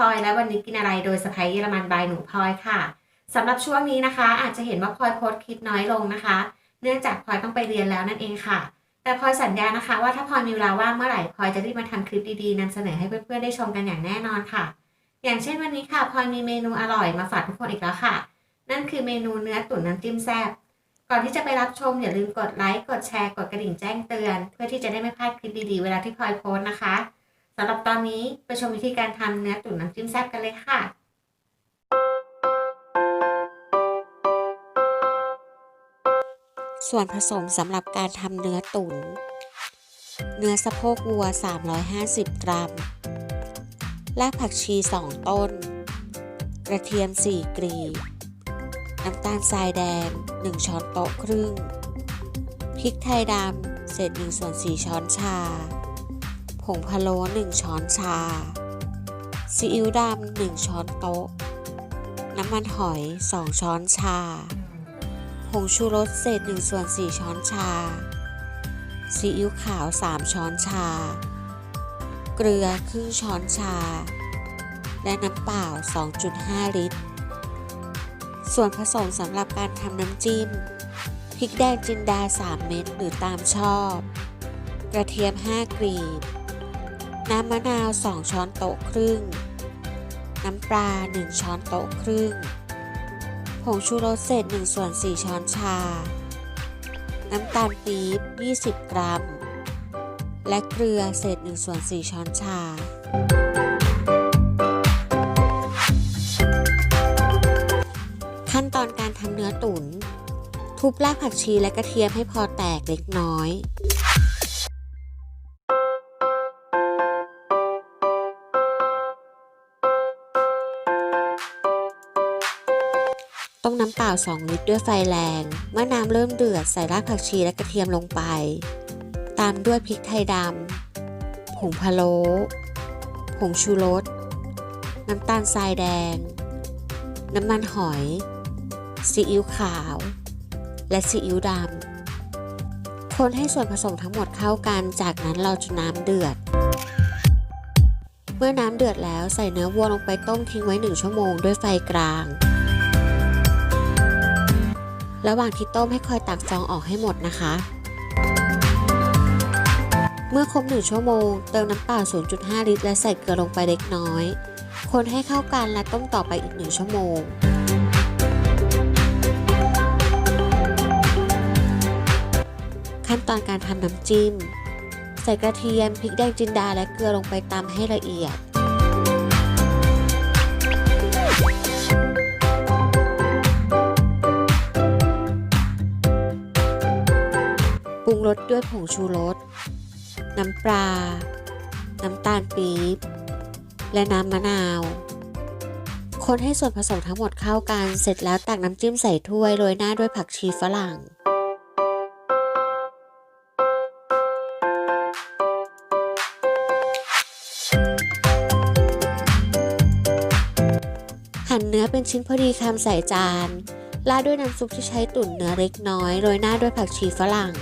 กลับมาพลอยและวันนี้กินอะไรโดยสไปเยอรมันบายหนูพลอยค่ะสำหรับช่วงนี้นะคะ อาจจะเห็นว่าพลอยโพสต์คลิปน้อยลงนะคะ เนื่องจากพลอยต้องไปเรียนแล้วนั่นเองค่ะ แต่พลอยสัญญานะคะ ว่าถ้าพลอยมีเวลาว่างเมื่อไหร่พลอยจะรีบมาทำคลิปดีๆนำเสนอให้เพื่อนๆได้ชมกันอย่างแน่นอนค่ะ อย่างเช่นวันนี้ค่ะพลอยมีเมนูอร่อยมาฝากทุกคนอีกแล้วค่ะ นั่นคือเมนูเนื้อตุ๋นน้ำจิ้มแซ่บก่อนที่จะไปรับชมอย่าลืมกดไลค์กดแชร์กดกระดิ่งแจ้งเตือน เพื่อที่จะได้ไม่พลาดคลิปดีๆ เวลาที่พลอยโพสต์นะคะำหรับตอนนี้ไปชมวิธีการทำเนื้อตุ๋นน้ำจิ้มแซ่บกันเลยค่ะ ส่วนผสมสำหรับการทำเนื้อตุ๋น เนื้อสะโพกวัว 350 กรัม รากผักชี 2 ต้น กระเทียม 4 กรีบน้ำตาลทรายแดง 1 ช้อนโต๊ะครึ่ง พริกไทยดำ เศษ1ส่วน4ช้อนชา งพะโล้1ช้อนชา ซีอิ๊วดำ1ช้อนโต๊ะ น้ำมันหอย 2 ช้อนชา ผงชูรสเศษ1ส่วน4ช้อนชา ซีอิ๊วขาว 3 ช้อนชา เกลือครึ่งช้อนชา และน้ำเปล่า 2.5 ลิตร ส่วนผสมสำหรับการทำน้ำจิ้ม พริกแดงจินดา 3 เม็ดหรือตามชอบกระเทียม 5กรีบ น้ำมะนาว 2 ช้อนโต๊ะครึ่ง น้ำปลา 1 ช้อนโต๊ะครึ่ง ผงชูรสเศษ1ส่วน 4 ช้อนชา น้ำตาลปี๊บ 20 กรัม และเกลือเศษ1ส่วน 4 ช้อนชาขั้นตอนการทำเนื้อตุ๋นทุบรากผักชีและกระเทียมให้พอแตกเล็กน้อย ต้มน้ำเปล่า 2 ลิตรด้วยไฟแรง เมื่อน้ำเริ่มเดือดใส่รากผักชีและกระเทียมลงไป ตามด้วยพริกไทยดำผงพะโล้ผงชูรส น้ำตาลทรายแดง น้ำมันหอย ซีอิ๊วขาว และซีอิ๊วดำ คนให้ส่วนผสมทั้งหมดเข้ากัน จากนั้นเราจะน้ำเดือด เมื่อน้ำเดือดแล้วใส่เนื้อวัวลงไปต้มทิ้งไว้1ชั่วโมงด้วยไฟกลาง ระหว่างที่ต้มให้คอยตักฟองออกให้หมดนะคะ เมื่อครบ1ชั่วโมง เติมน้ำเปล่า 0.5 ลิตร และใส่เกลือลงไปเล็กน้อย คนให้เข้ากันและต้มต่อไปอีก1ชั่วโมงขั้นตอนการทำน้ำจิ้ม ใส่กระเทียมพริกแดงจินดาและเกลือลงไปตำให้ละเอียด รสด้วยผงชูรส น้ำปลา น้ำตาลปี๊บ และน้ำมะนาว คนให้ส่วนผสมทั้งหมดเข้ากัน เสร็จแล้วตักน้ำจิ้มใส่ถ้วยโรยหน้าด้วยผักชีฝรั่งหั่นเนื้อเป็นชิ้นพอดีคำใส่จานราดด้วยน้ำซุปที่ใช้ตุ๋นเนื้อเล็กน้อย โรยหน้าด้วยผักชีฝรั่ง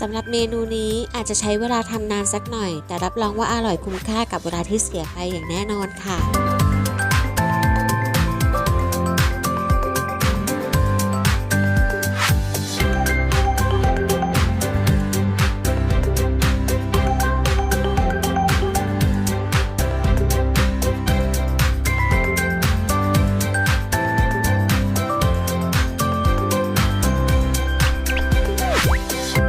สำหรับเมนูนี้อาจจะใช้เวลาทำนานสักหน่อย แต่รับรองว่าอร่อยคุ้มค่ากับเวลาที่เสียไปอย่างแน่นอนค่ะ